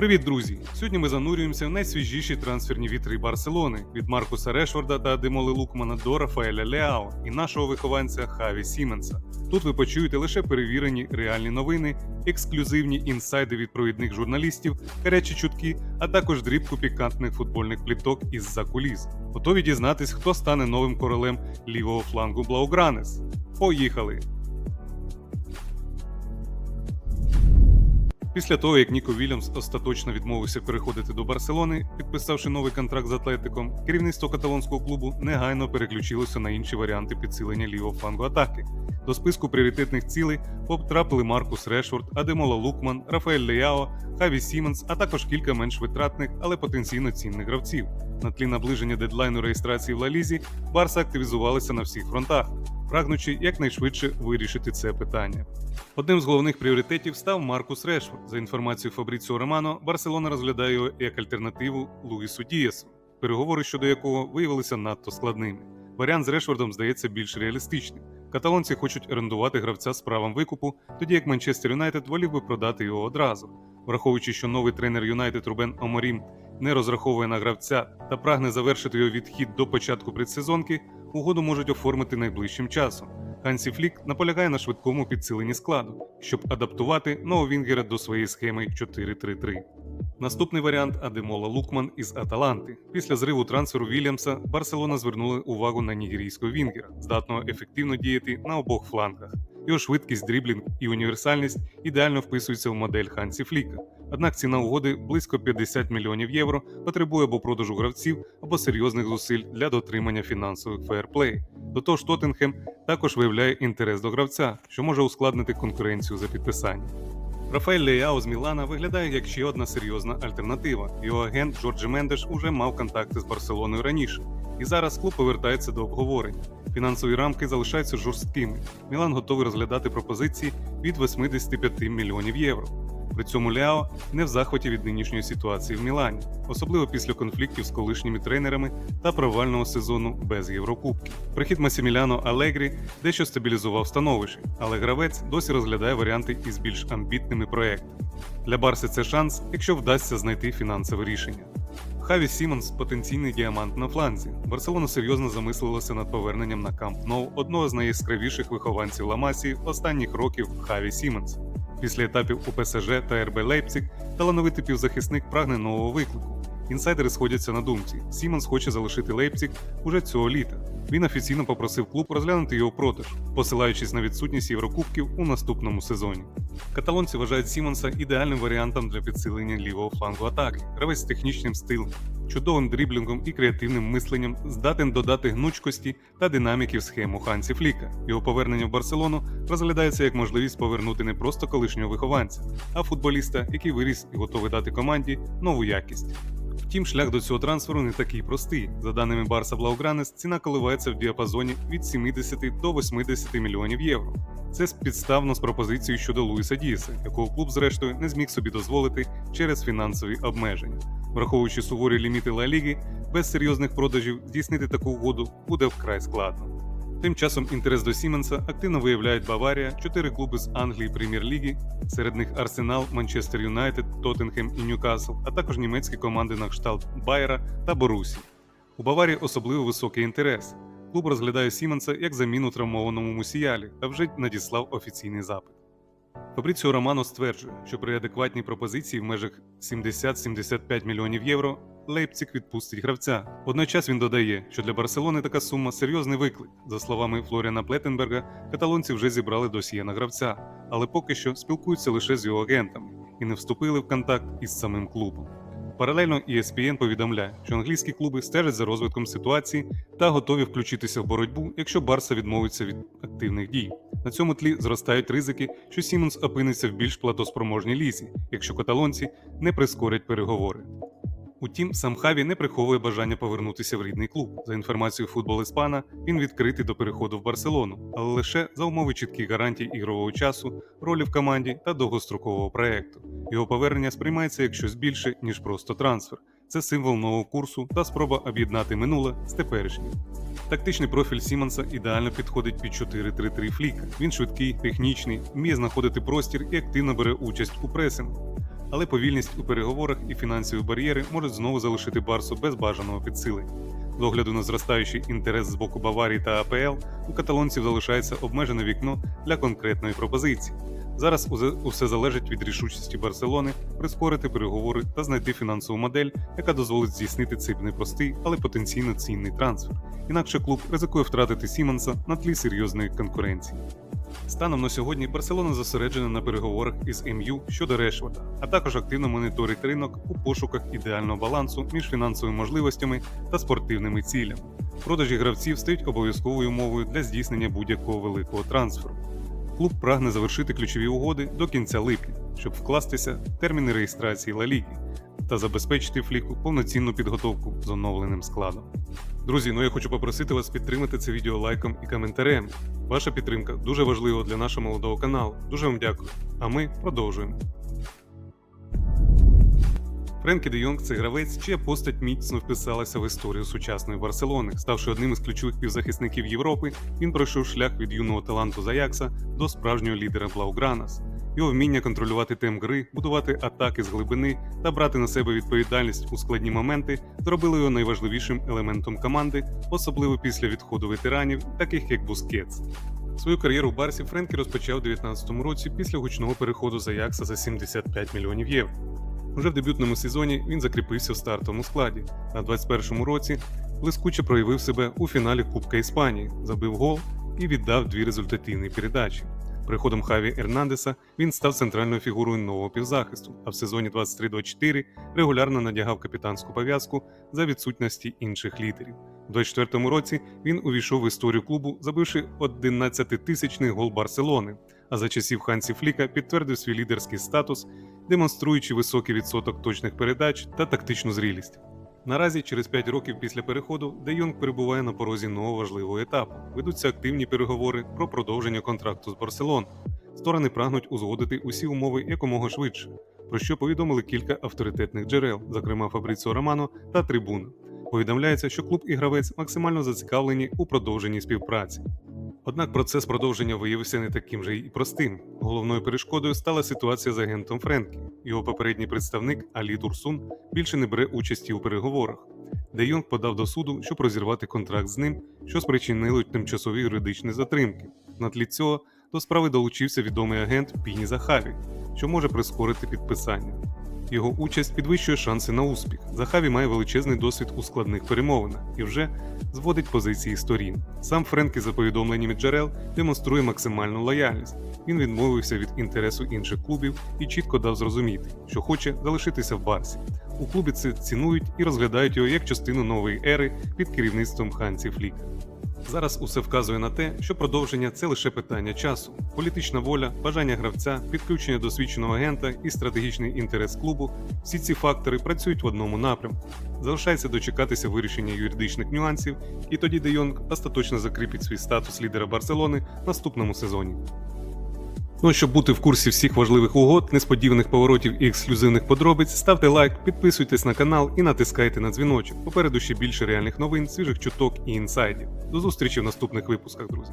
Привіт, друзі! Сьогодні ми занурюємося в найсвіжіші трансферні вітри Барселони від Маркуса Решфорда та Демоли Лукмана до Рафаеля Леао і нашого вихованця Хаві Сіменса. Тут ви почуєте лише перевірені реальні новини, ексклюзивні інсайди від провідних журналістів, гарячі чутки, а також дрібку пікантних футбольних пліток із-за куліс. Готові дізнатись, хто стане новим королем лівого флангу Блаугранес. Поїхали! Після того, як Ніко Вільямс остаточно відмовився переходити до Барселони, підписавши новий контракт з Атлетиком, керівництво каталонського клубу негайно переключилося на інші варіанти підсилення лівого флангу атаки. До списку пріоритетних цілей потрапили Маркус Решфорд, Адемола Лукман, Рафаель Леяо, Хаві Сіменс, а також кілька менш витратних, але потенційно цінних гравців. На тлі наближення дедлайну реєстрації в Лалізі Барса активізувалася на всіх фронтах, прагнучи якнайшвидше вирішити це питання. Одним з головних пріоритетів став Маркус Решфорд. За інформацією Фабріціо Романо, Барселона розглядає його як альтернативу Луїсу Дієсу, переговори щодо якого виявилися надто складними. Варіант з Решфордом здається більш реалістичним. Каталонці хочуть орендувати гравця з правом викупу, тоді як Манчестер Юнайтед волів би продати його одразу. Враховуючи, що новий тренер Юнайтед Рубен Оморім не розраховує на гравця та прагне завершити його відхід до початку предсезонки, угоду можуть оформити найближчим часом. Хансі Флік наполягає на швидкому підсиленні складу, щоб адаптувати нового Вінгера до своєї схеми 4-3-3. Наступний варіант Адемола Лукман із Аталанти. Після зриву трансферу Вільямса Барселона звернула увагу на нігерійського Вінгера, здатного ефективно діяти на обох флангах. Його швидкість, дріблінг і універсальність ідеально вписуються в модель Хансі Фліка. Однак ціна угоди близько 50 мільйонів євро потребує або продажу гравців, або серйозних зусиль для дотримання фінансових фейерплей. До того ж, Тоттенхем також виявляє інтерес до гравця, що може ускладнити конкуренцію за підписання. Рафаель Леяо з Мілана виглядає як ще одна серйозна альтернатива. Його агент Джорджі Мендеш уже мав контакти з Барселоною раніше, і зараз клуб повертається до обговорення. Фінансові рамки залишаються жорсткими. Мілан готовий розглядати пропозиції від 85 мільйонів євро. При цьому Ляо не в захваті від нинішньої ситуації в Мілані, особливо після конфліктів з колишніми тренерами та провального сезону без Єврокубків. Прихід Масіміляно Алегрі дещо стабілізував становище, але гравець досі розглядає варіанти із більш амбітними проектами. Для Барси це шанс, якщо вдасться знайти фінансове рішення. Хаві Сімонс потенційний діамант на фланзі. Барселона серйозно замислилася над поверненням на Камп Ноу одного з найяскравіших вихованців Ламасії останніх років Хаві Сімонс. Після етапів у ПСЖ та РБ Лейпциг талановитий півзахисник прагне нового виклику. Інсайдери сходяться на думці. Сімонс хоче залишити Лейпциг уже цього літа. Він офіційно попросив клуб розглянути його продаж, посилаючись на відсутність Єврокубків у наступному сезоні. Каталонці вважають Сімонса ідеальним варіантом для підсилення лівого флангу атаки, гравець з технічним стилем, чудовим дріблінгом і креативним мисленням, здатен додати гнучкості та динаміки в схему Хансі Фліка. Його повернення в Барселону розглядається як можливість повернути не просто колишнього вихованця, а футболіста, який виріс і готовий дати команді нову якість. Втім, шлях до цього трансферу не такий простий. За даними Барса Блаугранес, ціна коливається в діапазоні від 70 до 80 мільйонів євро. Це спідставно з пропозицією щодо Луїса Дієса, якого клуб, зрештою, не зміг собі дозволити через фінансові обмеження. Враховуючи суворі ліміти Ла Ліги, без серйозних продажів здійснити таку угоду буде вкрай складно. Тим часом інтерес до Сіменса активно виявляють Баварія, чотири клуби з Англії Прем'єр-ліги, серед них Арсенал, Манчестер Юнайтед, Тоттенхем і Ньюкасл, а також німецькі команди на кшталт Байера та Борусі. У Баварії особливо високий інтерес. Клуб розглядає Сіменса як заміну травмованому Мусіялі та вже надіслав офіційний запит. Фабріціо Романо стверджує, що при адекватній пропозиції в межах 70-75 мільйонів євро Лейпциг відпустить гравця. Водночас він додає, що для Барселони така сума серйозний виклик. За словами Флоріана Плетенберга, каталонці вже зібрали досьє на гравця, але поки що спілкуються лише з його агентами і не вступили в контакт із самим клубом. Паралельно ESPN повідомляє, що англійські клуби стежать за розвитком ситуації та готові включитися в боротьбу, якщо Барса відмовиться від активних дій. На цьому тлі зростають ризики, що Сімонс опиниться в більш платоспроможній лізі, якщо каталонці не прискорять переговори. Утім, сам Хаві не приховує бажання повернутися в рідний клуб. За інформацією футбол Іспана, він відкритий до переходу в Барселону, але лише за умови чітких гарантій ігрового часу, ролі в команді та довгострокового проекту. Його повернення сприймається як щось більше, ніж просто трансфер. Це символ нового курсу та спроба об'єднати минуле з теперішнім. Тактичний профіль Сімонса ідеально підходить під 4-3-3 фліка. Він швидкий, технічний, вміє знаходити простір і активно бере участь у пресингу. Але повільність у переговорах і фінансові бар'єри можуть знову залишити Барсу без бажаного підсилення. З огляду на зростаючий інтерес з боку Баварії та АПЛ, у каталонців залишається обмежене вікно для конкретної пропозиції. Зараз усе залежить від рішучості Барселони прискорити переговори та знайти фінансову модель, яка дозволить здійснити цей непростий, але потенційно цінний трансфер. Інакше клуб ризикує втратити Сімонса на тлі серйозної конкуренції. Станом на сьогодні Барселона зосереджена на переговорах із МЮ щодо Решфорда, а також активно моніторить ринок у пошуках ідеального балансу між фінансовими можливостями та спортивними цілями. Продажі гравців стають обов'язковою умовою для здійснення будь-якого великого трансферу. Клуб прагне завершити ключові угоди до кінця липня, щоб вкластися в терміни реєстрації Ла Ліги та забезпечити фліку повноцінну підготовку з оновленим складом. Друзі, ну я хочу попросити вас підтримати це відео лайком і коментарем. Ваша підтримка дуже важлива для нашого молодого каналу. Дуже вам дякую. А ми продовжуємо. Френкі де Йонг це гравець, чия постать міцно вписалася в історію сучасної Барселони. Ставши одним із ключових півзахисників Європи, він пройшов шлях від юного таланту Заякса до справжнього лідера Блаугранас. Його вміння контролювати темп гри, будувати атаки з глибини та брати на себе відповідальність у складні моменти зробили його найважливішим елементом команди, особливо після відходу ветеранів, таких як Бускетс. Свою кар'єру в Барсі Френкі розпочав у 2019 році після гучного переходу з Аякса за 75 мільйонів євро. Уже в дебютному сезоні він закріпився в стартовому складі. На 21-му році блискуче проявив себе у фіналі Кубка Іспанії, забив гол і віддав дві результативні передачі. Приходом Хаві Ернандеса він став центральною фігурою нового півзахисту, а в сезоні 23-24 регулярно надягав капітанську пов'язку за відсутності інших лідерів. У 24-му році він увійшов в історію клубу, забивши 11-тисячний гол Барселони, а за часів Хансі Фліка підтвердив свій лідерський статус, демонструючи високий відсоток точних передач та тактичну зрілість. Наразі, через 5 років після переходу, Де Йонг перебуває на порозі нового важливого етапу. Ведуться активні переговори про продовження контракту з Барселон. Сторони прагнуть узгодити усі умови якомога швидше, про що повідомили кілька авторитетних джерел, зокрема Фабріціо Романо та Трибуна. Повідомляється, що клуб і гравець максимально зацікавлені у продовженні співпраці. Однак процес продовження виявився не таким же і простим. Головною перешкодою стала ситуація з агентом Френкі. Його попередній представник Алі Дурсун більше не бере участі у переговорах. Де Йонг подав до суду, щоб розірвати контракт з ним, що спричинило тимчасові юридичні затримки. На тлі цього до справи долучився відомий агент Піні Захаві, що може прискорити підписання. Його участь підвищує шанси на успіх. Захаві має величезний досвід у складних перемовинах і вже зводить позиції сторін. Сам Френкі, за повідомленнями джерел, демонструє максимальну лояльність. Він відмовився від інтересу інших клубів і чітко дав зрозуміти, що хоче залишитися в Барсі. У клубі це цінують і розглядають його як частину нової ери під керівництвом Хансі Фліка. Зараз усе вказує на те, що продовження це лише питання часу. Політична воля, бажання гравця, підключення досвідченого агента і стратегічний інтерес клубу всі ці фактори працюють в одному напрямку. Залишається дочекатися вирішення юридичних нюансів, і тоді Де Йонг остаточно закріпить свій статус лідера Барселони наступному сезоні. Ну, щоб бути в курсі всіх важливих угод, несподіваних поворотів і ексклюзивних подробиць, ставте лайк, підписуйтесь на канал і натискайте на дзвіночок. Попереду ще більше реальних новин, свіжих чуток і інсайдів. До зустрічі в наступних випусках, друзі.